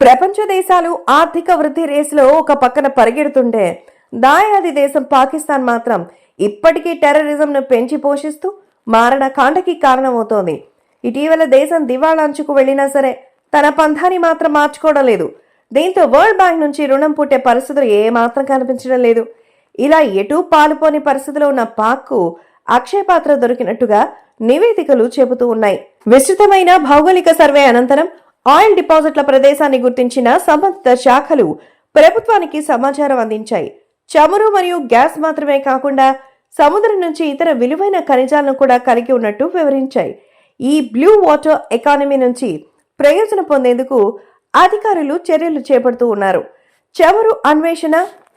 ప్రపంచ దేశాలు ఆర్థిక వృద్ధి రేసులో ఒక పక్కన పరిగెడుతుంటే దాయాది దేశం పాకిస్తాన్ మాత్రం ఇప్పటికీ టెర్రరిజంను పెంచి పోషిస్తూ మారణ కాండకి కారణమవుతోంది. ఇటీవల దేశం దివాళాంచుకు వెళ్ళినా సరే తన పంథాని మాత్రం మార్చుకోవడం లేదు. దీంతో వరల్డ్ బ్యాంక్ నుంచి రుణం పుట్టే పరిస్థితులు ఏమాత్రం కనిపించడం లేదు. ఇలా ఎటూ పాలుపోని పరిస్థితిలో ఉన్న పాక్కు అక్షయపాత్ర దొరికినట్టుగా నివేదికలు చెబుతూ ఉన్నాయి. విస్తృతమైన భౌగోళిక సర్వే అనంతరం ఆయిల్ డిపాజిట్ల ప్రదేశాన్ని గుర్తించిన సంబంధిత శాఖలు ప్రభుత్వానికి సమాచారం అందించాయి. చమురు మరియు గ్యాస్ మాత్రమే కాకుండా సముద్రం నుంచి ఇతర విలువైన ఖనిజాలను కూడా కలిగి ఉన్నట్టు వివరించాయి. ఈ బ్లూ వాటర్ ఎకానమీ నుంచి ప్రయోజనం పొందేందుకు అధికారులు చర్యలు చేపడుతూ ఉన్నారు. చమురు అన్వేషణ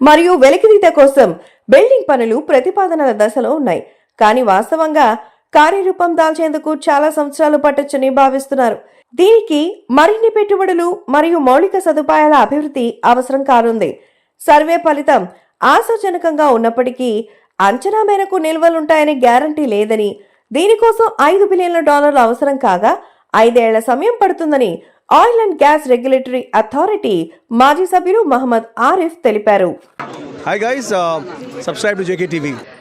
మరియు వెలికితీత కోసం బిల్డింగ్ పనులు ప్రతిపాదనల దశలో ఉన్నాయి. కానీ వాస్తవంగా కార్యరూపం దాల్చేందుకు చాలా సంవత్సరాలు పట్టొచ్చని భావిస్తున్నారు. దీనికి మరిన్ని పెట్టుబడులు మరియు మౌలిక సదుపాయాల అభివృద్ధి అవసరం కానుంది. సర్వే ఫలితం ఆశాజనకంగా ఉన్నప్పటికీ అంచనా మేరకు నిల్వలుంటాయని గ్యారంటీ లేదని దీనికోసం ఐదు బిలియన్ల డాలర్లు అవసరం కాగా ఐదేళ్ళ సమయం పడుతుందని oil and gas regulatory authority మాజీ సభ్యులు మహమ్మద్ ఆరిఫ్ తెలిపారు. Hi guys subscribe to JK TV